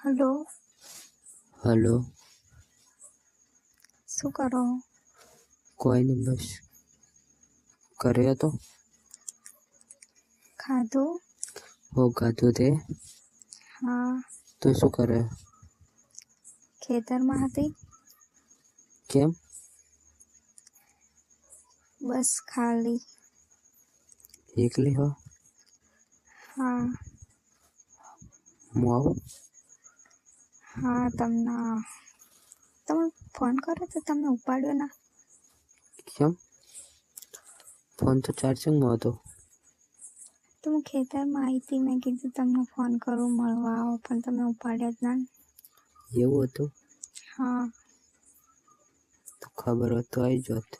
Hello hello શું કરો કોઈ નહીં બસ ઘરે હતો ખાધું હો ખાધું તે હા તો શું કરે ખેતરમાં હતી કેમ બસ ખાલી એકલી હો હા હું આવું હા તમને તમે ફોન કર્યો તો તમે ઉપાડ્યો ના કેમ ફોન તો ચાર્જિંગમાં હતો તો હું ખેતરમાં આવી હતી મેં કીધું તમને ફોન કરું મળવા આવો પણ તમે ઉપાડ્યો જ ના ને. એવું હતું હા તો ખબર હોત તો આવી જોત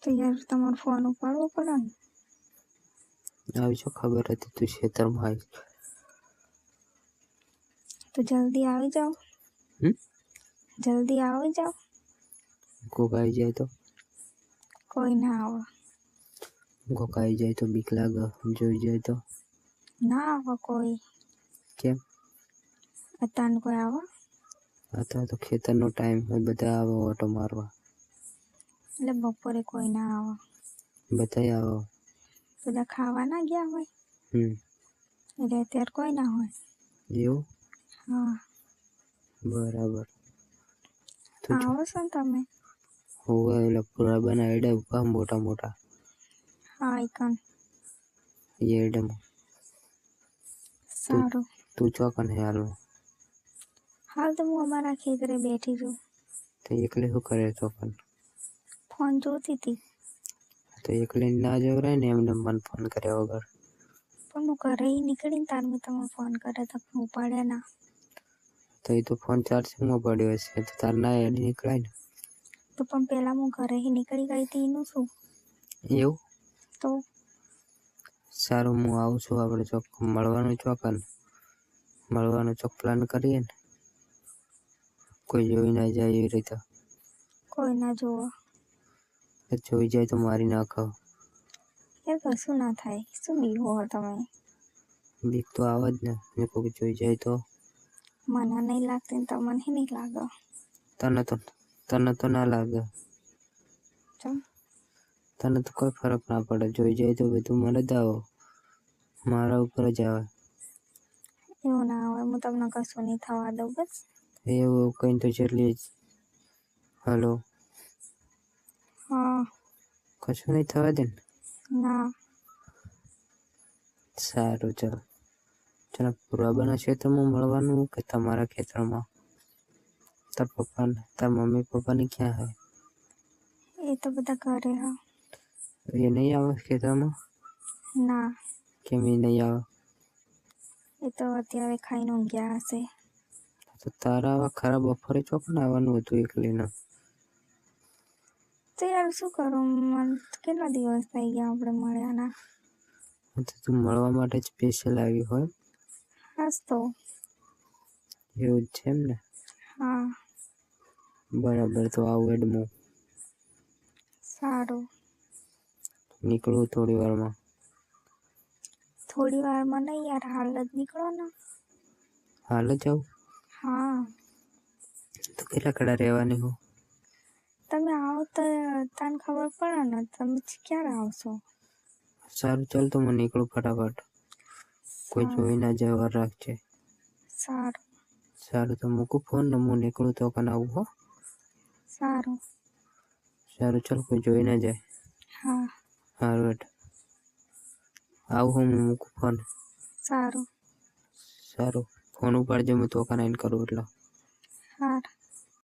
તો યાર તમારો ફોન ઉપાડવો પડે ને આવી જો ખબર હતી તું ખેતરમાં આવી તો જલ્દી આવી જાઓ. જલ્દી આવી જાઓ. કોક આવી જાય તો? કોઈ ના આવે. કોક આવી જાય તો બીક લાગે જોઈ જાય તો? ના આવે કોઈ. કેમ? અત્યારે કોઈ આવે? અત્યારે તો ખેતરનો ટાઈમ હોય બધા આવે ઓટો મારવા. એટલે બપોરે કોઈ ના આવે. બધા આવે. બધા ખાવા ના ગયા હોય? હમ. એટલે અત્યારે કોઈ ના હોય. એવું? હા બરાબર તું જો આવો છો ને તમે હોવે ઓલા પૂરા બનાવી ઉભા મોટા મોટા હા એકન એ એડમાં સારું તું ચોકન હાલમાં હાલ તો હું અમારા ખેતરે બેઠી છું તો એકલે શું કરે તો પણ ફોન જોતી હતી તો એકલે ના જવરાય ને એમને મન ફોન કર્યા વગર પણ હું ઘરે નીકળીને તાર મેં તમે ફોન કર્યો તો પણ ઉપાડ્યા ના તો એ તો ફોન ચાર્જિંગમાં પડ્યો છે તો તાર ના એડ નીકળાય ને. તો પણ પહેલાં હું ઘરે નીકળી ગઈ હતી એનું શું? એવું? તો? સારું હું આવું છું આપણે ચોક મળવાનું ચોકન મળવાનું ચોક પ્લાન કરીએ ને. કોઈ જોઈ ના જાય એવી રીતે. કોઈ ના જોવા. જોઈ જાય તો મારી નાખો એ કશું ના થાય. શું બીવો તમે? બીક તો આવે જ ને. ને કોઈ જોઈ જાય તો. મને નહીં લાગતી ને તમને નહીં લાગે તને તો તને તો ના લાગે ચમ તને તો કોઈ ફરક ના પડે જોઈ જાય તો બધું મને જ આવો મારા ઉપર જ આવે એવું ના હોય હું તમને કશું નહીં થવા દઉં બસ એવું કઈ તો જેટલી જ હલો હા કશું નહીં થવા દે ને ના સારું ચાલ ચાલ પુરાબાના ક્ષેત્રમાં મળવાનું કે તમારા ખેતરમાં? તાર પપ્પાને તાર મમ્મી પપ્પાને ક્યાં હે? એ તો બધા ઘરે હા. એ નહીં આવે ખેતરમાં? ના. કેમ એ નહીં આવે? એ તો અત્યારે ખાઈને ઊંઘ્યા હશે. તો તારા આવા ખરાબ બપોરે ચોકન આવવાનું હતું એકલીને? તો યાર શું કરું? મને કેટલા દિવસ થઈ ગયા આપણે મળ્યા ના તું મળવા માટે સ્પેશિયલ આવી હોય. હાસ તો એવું જ છે એમ ને? હા. બરાબર તો આવું એડમો સારું. નીકળું થોડી વારમાં. થોડી વારમાં નહીં યાર હાલ જ નીકળો ને હાલ જ આવું? હા. તો કેટલા કડા રહેવાની હું? તમે આવો તો તને ખબર પડે ને તમે ક્યારે આવશો? સારું ચાલ તો હું નીકળું ફટાફટ. કોઈ જોઈ ના જાય રાખજે. સારું. સારું તો મૂકું ફોન ને હું નીકળું તો કને આવું હો. સારું. સારું ચાલ કોઈ જોઈ ના જાય. હા. સારું હેઠ. આવું હું મૂકું ફોન સારું. સારું. ફોન ઉપાડજો હું તો કને આઈને કરું એટલે.